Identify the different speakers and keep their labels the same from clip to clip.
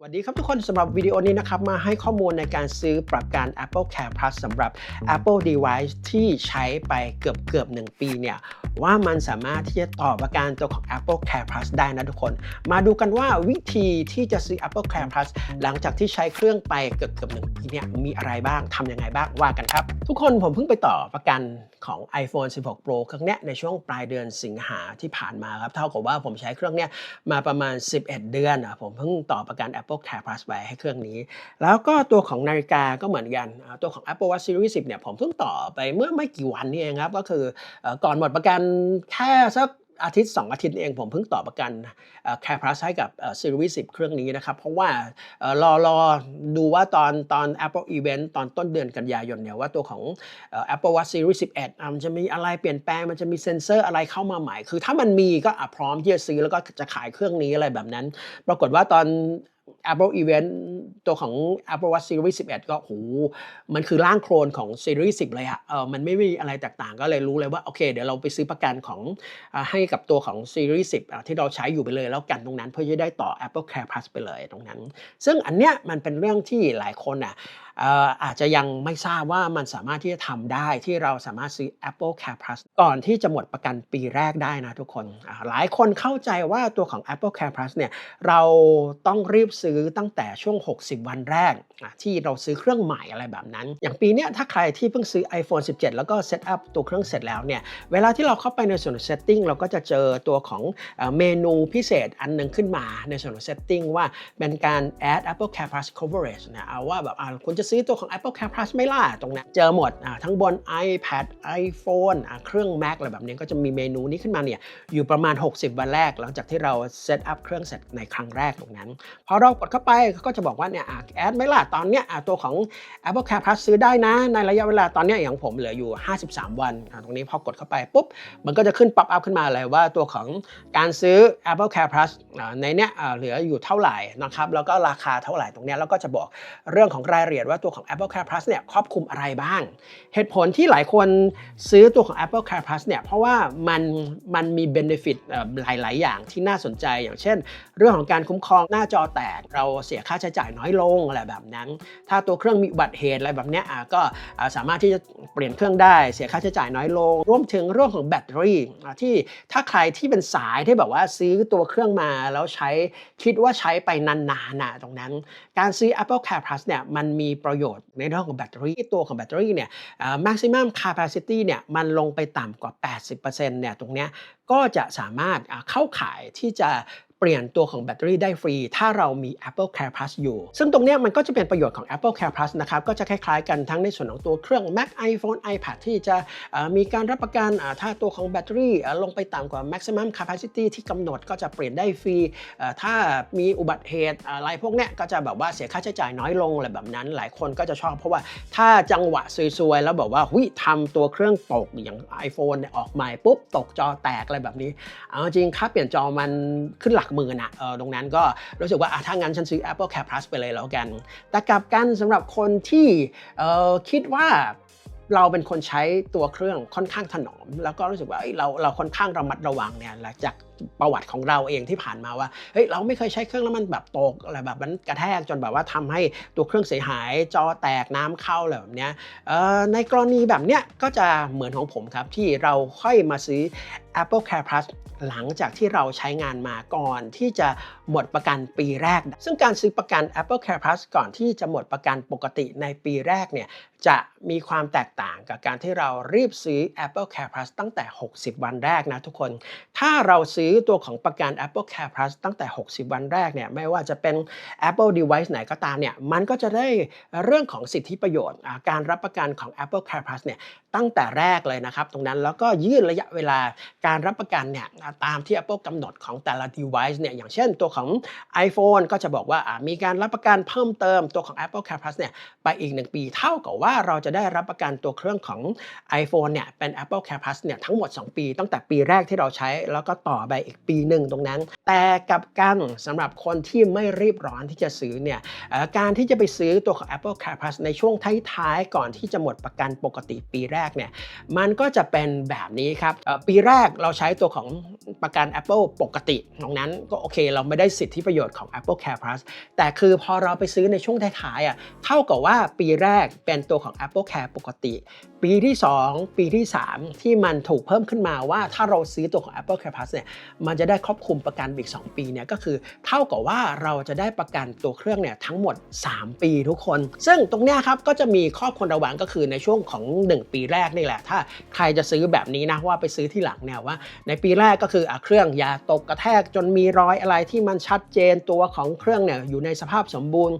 Speaker 1: สวัสดีครับทุกคนสำหรับวิดีโอนี้นะครับ มาให้ข้อมูลในการซื้อประกัน Apple Care Plus สำหรับ Apple Device ที่ใช้ไปเกือบเกือบหนึ่งปีเนี่ย ว่ามันสามารถที่จะต่อประกันตัวของ Apple Care Plus ได้นะทุกคน มาดูกันว่าวิธีที่จะซื้อ Apple Care Plus หลังจากที่ใช้เครื่องไปเกือบเกือบหนึ่งปีเนี่ยมีอะไรบ้างทำยังไงบ้างว่ากันครับ ทุกคนผมเพิ่งไปต่อประกันของ iPhone 16 Pro เครื่องเนี้ยในช่วงปลายเดือนสิงหาที่ผ่านมาครับเท่ากับว่าผมใช้เครื่องเนี้ยมาประมาณ 11 เดือนอะผมเพิ่งต่อประกัน Apple Care Plus ไปให้เครื่องนี้ แล้วก็ตัวของนาฬิกาก็เหมือนกันตัวของ Apple Watch Series 10เนี่ยผมเพิ่งต่อไปเมื่อไม่กี่วันนี่เองครับ ก็คือก่อนหมดประกันแค่สักอาทิตย์ 2 อาทิตย์นี่เองผมเพิ่งต่อประกันเอ่อ Care Plus ให้กับเอ่อ Series 10 เครื่องนี้นะครับ เพราะว่ารอรอดูว่าตอนตอน Apple Event ตอนต้นเดือนกันยายนเนี่ยว่าตัวของ Apple Watch Series 11มันจะมีอะไรเปลี่ยนแปลง มันจะมีเซ็นเซอร์อะไรเข้ามาใหม่ คือถ้ามันมีก็พร้อมที่จะซื้อแล้วก็จะขายเครื่องนี้อะไรแบบนั้น ปรากฏว่าตอน Apple Event ตัวของ Apple Watch Series 11 ก็โหมันคือร่างโครนของ Series 10 เลยอะเออมันไม่มีอะไรแตกต่างก็เลยรู้เลยว่า โอเค เดี๋ยวเราไปซื้อประกันของอให้กับตัวของ Series 10 ที่เราใช้อยู่ไปเลยแล้วกันตรงนั้น เพื่อจะได้ต่อ Apple Care Plus ไปเลยตรงนั้น ซึ่งอันเนี้ยมันเป็นเรื่องที่หลายคนอะ อาจจะยังไม่ทราบว่ามันสามารถที่จะทำได้ที่เราสามารถซื้อ Apple Care Plus ก่อนที่จะหมดประกันปีแรกได้นะทุกคน หลายคนเข้าใจว่าตัวของ Apple Care Plus เนี่ยเราต้องรีบซื้อตั้งแต่ช่วง 60 วันแรก ที่เราซื้อเครื่องใหม่อะไรแบบนั้น อย่างปีนี้ถ้าใครที่เพิ่งซื้อ iPhone 17 แล้วก็เซตอัพตัวเครื่องเสร็จแล้วเนี่ยเวลาที่เราเข้าไปในส่วนของ setting เราก็จะเจอตัวของเมนูพิเศษอันหนึงขึ้นมาในส่วนของ setting ว่าเป็นการ add Apple Care Plus coverage นะเอาว่าแบบคุณจะซื้อตัวของ Apple Care Plus ไม่ล่ะตรงนั้นเจอหมดทั้งบน iPad iPhone เครื่อง Mac อะไรแบบนี้ก็จะมีเมนูนี้ขึ้นมาเนี่ยอยู่ประมาณ 60 วันแรก หลังจากที่เราเซตอัพเครื่องเสร็จในครั้งแรกตรงนั้นพอเรากดเข้าไปก็จะบอกว่าเนี่ยแอดไม่ล่ะตอนเนี้ยตัวของ Apple Care Plus ซื้อได้นะ ในระยะเวลาตอนเนี้ยอย่างผมเหลืออยู่ 53 วันตรงนี้พอกดเข้าไปปุ๊บมันก็จะขึ้นป๊อปอัพขึ้นมาเลยว่าตัวของการซื้อ Apple Care Plus ในเนี้ยเหลืออยู่เท่าไหร่นะครับแล้วก็ราคาเท่าไหร่ตรงนี้แล้วก็จะบอกเรื่องของรายละเอียดว่าตัวของ Apple Care Plus เนี่ยครอบคลุมอะไรบ้าง เหตุผลที่หลายคนซื้อตัวของ Apple Care Plus เนี่ยเพราะว่ามันมันมี benefit เอ่อหลาย ๆ อย่างที่น่าสนใจ อย่างเช่น เรื่องของการคุ้มครองหน้าจอแตก เราเสียค่าใช้จ่ายน้อยลงอะไรแบบนั้น ถ้าตัวเครื่องมีอุบัติเหตุอะไรแบบเนี้ยอะก็สามารถที่จะเปลี่ยนเครื่องได้เสียค่าใช้จ่ายน้อยลง รวมถึงเรื่องของแบตเตอรี่ที่ถ้าใครที่เป็นสายที่แบบว่าซื้อตัวเครื่องมาแล้วใช้คิดว่าใช้ไปนานๆนะตรงนั้น การซื้อ Apple Care Plus เนี่ยมันมีประโยชน์ในเรื่องของแบตเตอรี่ตัวของแบตเตอรี่เนี่ย maximum capacity เนี่ยมันลงไปต่ำกว่า 80%เนี่ยตรงเนี้ยก็จะสามารถเข้าขายที่จะ เปลี่ยนตัวของแบตเตอรี่ได้ฟรี ถ้าเรามี Apple Care Plus อยู่ ซึ่งตรงนี้มันก็จะเป็นประโยชน์ของ Apple Care Plus นะครับ ก็จะคล้ายๆกันทั้งในส่วนของตัวเครื่อง Mac iPhone iPad ที่จะมีการรับประกันถ้าตัวของแบตเตอรี่ลงไปต่ำกว่า maximum capacity ที่กำหนดก็จะเปลี่ยนได้ฟรี ถ้ามีอุบัติเหตุอะไรพวกเนี้ยก็จะแบบว่าเสียค่าใช้จ่ายน้อยลงอะไรแบบนั้น หลายคนก็จะชอบ เพราะว่าถ้าจังหวะซวยๆ แล้วแบบว่าหุยทำตัวเครื่องตกอย่าง iPhone ออกใหม่ปุ๊บตกจอแตกอะไรแบบนี้ เอาจริงค่าเปลี่ยนจอมันขึ้นหลักหมื่นอะเออตรงนั้นก็รู้สึกว่าอะถ้างั้นฉันซื้อ Apple Care Plus ไปเลยแล้วกัน แต่กลับกันสำหรับคนที่เออคิดว่าเราเป็นคนใช้ตัวเครื่องค่อนข้างถนอม แล้วก็รู้สึกว่าเอ้ยเราเราค่อนข้างระมัดระวังเนี่ยหลังจาก ประวัติของเราเองที่ผ่านมาว่าเฮ้ยเราไม่เคยใช้เครื่องแล้วมันแบบตกอะไรแบบมันกระแทกจนแบบว่าทำให้ตัวเครื่องเสียหายจอแตกน้ำเข้าอะไรแบบเนี้ยในกรณีแบบเนี้ยก็จะเหมือนของผมครับที่เราค่อยมาซื้อ Apple Care Plus หลังจากที่เราใช้งานมาก่อนที่จะหมดประกันปีแรก ซึ่งการซื้อประกัน Apple Care Plus ก่อนที่จะหมดประกันปกติในปีแรกเนี่ยจะมีความแตกต่างกับการที่เรารีบซื้อ Apple Care Plus ตั้งแต่ 60 วันแรกนะทุกคน ถ้าเราซื้อตัวของประกัน Apple Care Plus ตั้งแต่ 60 วันแรกเนี่ยไม่ว่าจะเป็น Apple device ไหนก็ตามเนี่ยมันก็จะได้เรื่องของสิทธิประโยชน์การรับประกันของ Apple Care Plus เนี่ยตั้งแต่แรกเลยนะครับ ตรงนั้นแล้วก็ยืดระยะเวลาการรับประกันเนี่ยตามที่ Apple กำหนดของแต่ละ device เนี่ยอย่างเช่นตัวของ iPhone ก็จะบอกว่าอ่ามีการรับประกันเพิ่มเติมตัวของ Apple Care Plus เนี่ยไปอีก 1 ปี เท่ากับว่าเราจะได้รับประกันตัวเครื่องของ iPhone เนี่ยเป็น Apple Care Plus เนี่ยทั้งหมด 2 ปี ตั้งแต่ปีแรกที่เราใช้แล้วก็ต่อไปอีกปีหนึ่งตรงนั้น แต่กับกันสำหรับคนที่ไม่รีบร้อนที่จะซื้อเนี่ยการที่จะไปซื้อตัวของ Apple Care Plus ในช่วงท้ายๆ ก่อนที่จะหมดประกันปกติปีแรกเนี่ยมันก็จะเป็นแบบนี้ครับปีแรกเราใช้ตัวของประกัน Apple ปกติตรงนั้นก็โอเค เราไม่ได้สิทธิประโยชน์ของ Apple Care Plus แต่คือพอเราไปซื้อในช่วงท้ายๆอะเท่ากับว่าปีแรกเป็นตัวของ Apple Care ปกติ ปีที่ 2 ปีที่ 3 ที่มันถูกเพิ่มขึ้นมาว่าถ้าเราซื้อตัวของ Apple Care Plus เนี่ยมันจะได้ครอบคลุมประกันอีก 2 ปีเนี่ยก็คือเท่ากับว่าเราจะได้ประกันตัวเครื่องเนี่ยทั้งหมด 3 ปีทุกคน ซึ่งตรงเนี้ยครับก็จะมีข้อควรระวังก็คือในช่วงของ 1 ปีแรกนี่แหละ ถ้าใครจะซื้อแบบนี้นะว่าไปซื้อที่หลังเนี่ยว่า ในปีแรกก็คืออเครื่องอย่าตกกระแทกจนมีรอยอะไรที่มันชัดเจนตัวของเครื่องเนี่ยอยู่ในสภาพสมบูรณ์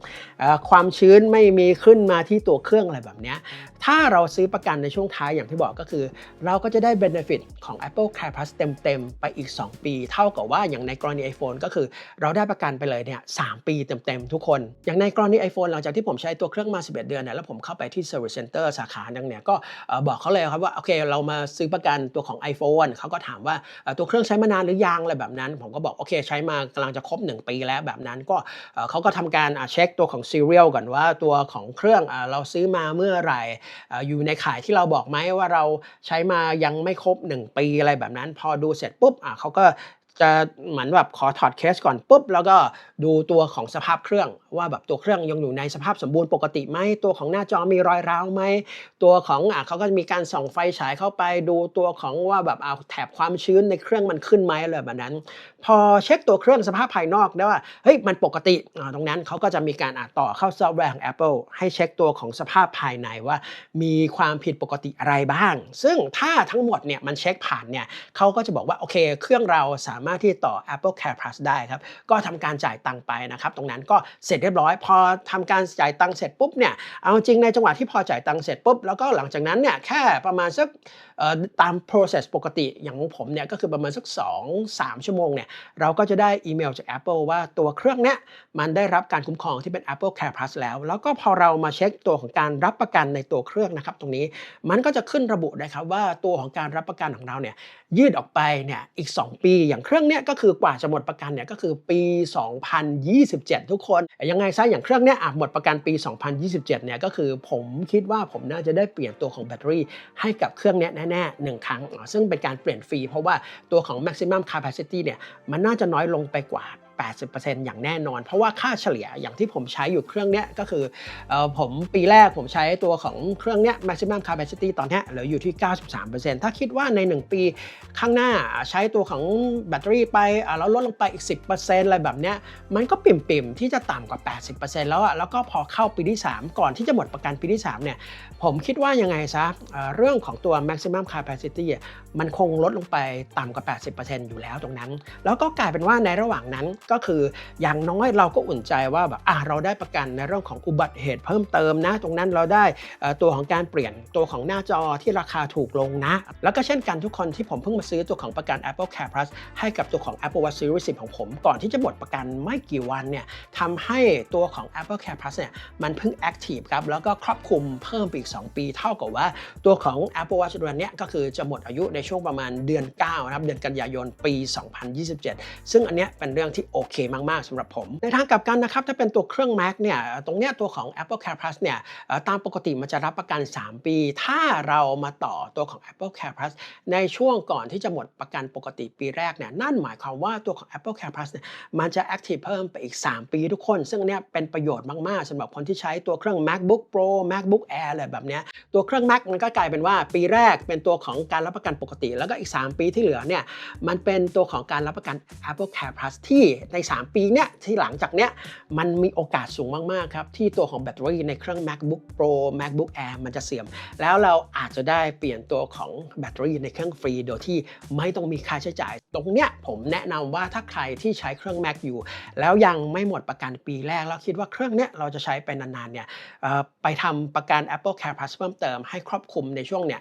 Speaker 1: ความชื้นไม่มีขึ้นมาที่ตัวเครื่องอะไรแบบเนี้ยถ้าเราซื้อประกันในช่วงท้ายอย่างที่บอกก็คือ เราก็จะได้ benefit ของ Apple Care Plus เต็ม ๆ ไปอีก 2ปี เท่ากับว่าอย่างในกรณี iPhone ก็คือเราได้ประกันไปเลยเนี่ยสปีเต็มๆ ทุกคน อย่างในกรณี iPhone หลังจากที่ผมใช้ตัวเครื่องมา 11 เดือนเนี่ยแล้วผมเข้าไปที่ Service Center สาขาหนึงเนี่ยก็บอกเขาเลยครับว่าโอเคเรามาซื้อประกันตัวของ iPhone เขาก็ถามว่าตัวเครื่องใช้มานานหรือยังอะไรแบบนั้น ผมก็บอกโอเคใช้มากำลังจะครบ 1 ปีแล้วแบบนั้นก็เขาก็ทำการเช็คตัวของ serial ก่อนว่าตัวของเครื่องเราซื้อมาเมื่อไหร่อยู่ในขายที่เราบอกไหมว่าเราใช้มายังไม่ครบ 1 ปีอะไรแบบนั้น พอดูเสร็จปุ๊บเขาก็ uh, จะเหมือนแบบขอถอดเคสก่อนปุ๊บแล้วก็ดูตัวของสภาพเครื่อง ว่าแบบตัวเครื่องยังอยู่ในสภาพสมบูรณ์ปกติไหมตัวของหน้าจอมีรอยร้าวไหมตัวของอะเขาก็จะมีการส่องไฟฉายเข้าไป ดูตัวของว่าแบบเอาแถบความชื้นในเครื่องมันขึ้นไหมอะไรแบบนั้น พอเช็คตัวเครื่องสภาพภายนอกได้ว่าเฮ้ยมันปกติตรงนั้นเขาก็จะมีการอะต่อเข้าซอฟต์แวร์ของ Apple ให้เช็คตัวของสภาพภายในว่า มีความผิดปกติอะไรบ้าง ซึ่งถ้าทั้งหมดเนี่ยมันเช็คผ่านเนี่ยเขาก็จะบอกว่าโอเค เครื่องเราสามารถที่ต่อ Apple Care Plus ได้ครับ ก็ทำการจ่ายตังค์ไปนะครับ ตรงนั้นก็เสร็จเรียบร้อย พอทำการจ่ายตังค์เสร็จปุ๊บเนี่ย เอาจริงในจังหวะที่พอจ่ายตังค์เสร็จปุ๊บ แล้วก็หลังจากนั้นเนี่ยแค่ประมาณสักตาม process ปกติอย่างของผมเนี่ยก็คือประมาณสัก 2-3 ชั่วโมงเนี่ยเราก็จะได้อีเมลจาก Apple ว่าตัวเครื่องเนี้ยมันได้รับการคุ้มครองที่เป็น Apple Care Plus แล้ว แล้วก็พอเรามาเช็คตัวของการรับประกันในตัวเครื่องนะครับตรงนี้มันก็จะขึ้นระบุนะครับว่าตัวของการรับประกันของเราเนี่ยยืดออกไปเนี่ยอีก 2 ปีอย่างเครื่องเนี้ยก็คือกว่าจะหมดประกันเนี่ยก็คือปี 2027 ทุกคนยังไงซะอย่างเครื่องเนี้ยอะหมดประกันปี 2027 เนี่ยก็คือผมคิดว่าผมน่าจะได้เปลี่ยนตัวของแบตเตอรี่ให้กับเครื่องเนี้ยแน่ๆหนึ่งครั้ง ซึ่งเป็นการเปลี่ยนฟรีเพราะว่าตัวของ maximum capacity เนี่ยมันน่าจะน้อยลงไปกว่า 80%อย่างแน่นอน เพราะว่าค่าเฉลี่ยอย่างที่ผมใช้อยู่เครื่องเนี้ยก็คืออผมปีแรกผมใช้ตัวของเครื่องเนี้ย maximum capacity ตอนนี้เหลืออยู่ที่ 93%ถ้าคิดว่าใน 1 ปีข้างหน้าใช้ตัวของแบตเตอรี่ไปแล้วลดลงไปอีก 10%อะไรแบบเนี้ยมันก็ปิ่มๆ ที่จะต่ำกว่า 80%แล้วอะแล้วก็พอเข้าปีที่ 3 ก่อนที่จะหมดประกันปีที่ 3 เนี่ย ผมคิดว่ายังไงซะเอ่อเรื่องของตัว maximum capacity มันคงลดลงไปต่ำกว่า 80%อยู่แล้วตรงนั้น แล้วก็กลายเป็นว่าในระหว่างนั้นก็คืออย่างน้อยเราก็อุ่นใจว่าแบบอะเราได้ประกันในเรื่องของอุบัติเหตุเพิ่มเติมนะ ตรงนั้นเราได้ตัวของการเปลี่ยนตัวของหน้าจอที่ราคาถูกลงนะ แล้วก็เช่นกันทุกคนที่ผมเพิ่งมาซื้อตัวของประกัน Apple Care Plus ให้กับตัวของ Apple Watch Series 10 ของผม ก่อนที่จะหมดประกันไม่กี่วันเนี่ยทำให้ตัวของ Apple Care Plus เนี่ยมันเพิ่ง Active ครับแล้วก็ครอบคลุมเพิ่มไปอีก 2 ปี เท่ากับว่าตัวของ Apple Watch ตัวเนี้ยก็คือจะหมดอายุในช่วงประมาณเดือน9นะครับเดือนกันยายนปี 2027 ซึ่งอันเนี้ยเป็นเรื่องที่โออเคมาก ๆสำหรับผม ในทางกลับกันนะครับถ้าเป็นตัวเครื่อง Mac เนี่ยตรงเนี้ยตัวของ Apple Care Plus เนี่ยตามปกติมันจะรับประกัน 3 ปี ถ้าเรามาต่อตัวของ Apple Care Plus ในช่วงก่อนที่จะหมดประกันปกติปีแรกเนี่ยนั่นหมายความว่าตัวของ Apple Care Plus เนี่ยมันจะ Active เพิ่มไปอีก 3 ปีทุกคน ซึ่งเนี้ยเป็นประโยชน์มากๆสำหรับคนที่ใช้ตัวเครื่อง MacBook Pro MacBook Air อะไรแบบเนี้ยตัวเครื่อง Mac มันก็กลายเป็นว่าปีแรกเป็นตัวของการรับประกันปกติ แล้วก็อีก 3 ปีที่เหลือเนี่ยมันเป็นตัวของการรับประกัน Apple Care Plus ที่ใน 3 ปีเนี่ยที่หลังจากเนี้ยมันมีโอกาสสูงมาก ๆ ครับ ที่ตัวของแบตเตอรี่ในเครื่อง MacBook Pro MacBook Air มันจะเสื่อม แล้วเราอาจจะได้เปลี่ยนตัวของแบตเตอรี่ในเครื่องฟรีโดยที่ไม่ต้องมีค่าใช้จ่าย ตรงเนี้ยผมแนะนำว่าถ้าใครที่ใช้เครื่อง Mac อยู่ แล้วยังไม่หมดประกันปีแรก แล้วคิดว่าเครื่องเนี้ยเราจะใช้ไปนานๆเนี่ยไปทำประกัน Apple Care Plus เพิ่มเติมให้ครอบคลุมในช่วงเนี่ย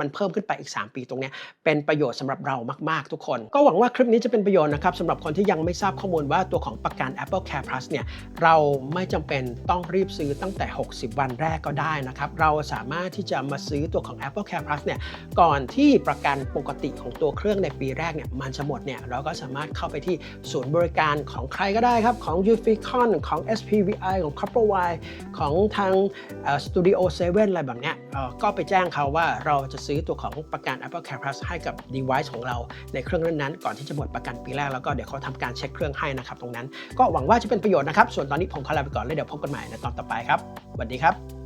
Speaker 1: มันเพิ่มขึ้นไปอีก 3 ปีตรงเนี้ยเป็นประโยชน์สำหรับเรามาก ๆ ทุกคน ก็หวังว่าคลิปนี้จะเป็นประโยชน์นะครับสำหรับคนที่ยังไม่ทราบข้อมูลว่าตัวของประกัน Apple Care Plus เนี่ยเราไม่จำเป็นต้องรีบซื้อตั้งแต่ 60 วันแรกก็ได้นะครับเราสามารถที่จะมาซื้อตัวของ Apple Care Plus เนี่ยก่อนที่ประกันปกติของตัวเครื่องในปีแรกเนี่ยมันจะหมดเนี่ยเราก็สามารถเข้าไปที่ศูนย์บริการของใครก็ได้ครับ ของ u f i c o n ของ SPVI ของ Couplewire ของทาง Studio 7 อะไรแบบเนี้ยก็ไปแจ้งเขาว่าเราจะซื้อตัวของประกัน Apple Care Plus ให้กับ device ของเราในเครื่องนั้นๆก่อนที่จะหมดประกันปีแรกแล้วก็เดี๋ยวเขาทำการเช็คเครื่องให้นะครับตรงนั้นก็หวังว่าจะเป็นประโยชน์นะครับส่วนตอนนี้ผมขอลาไปก่อนแล้วเดี๋ยวพบกันใหม่ในตอนต่อไปครับสวัสดีครับ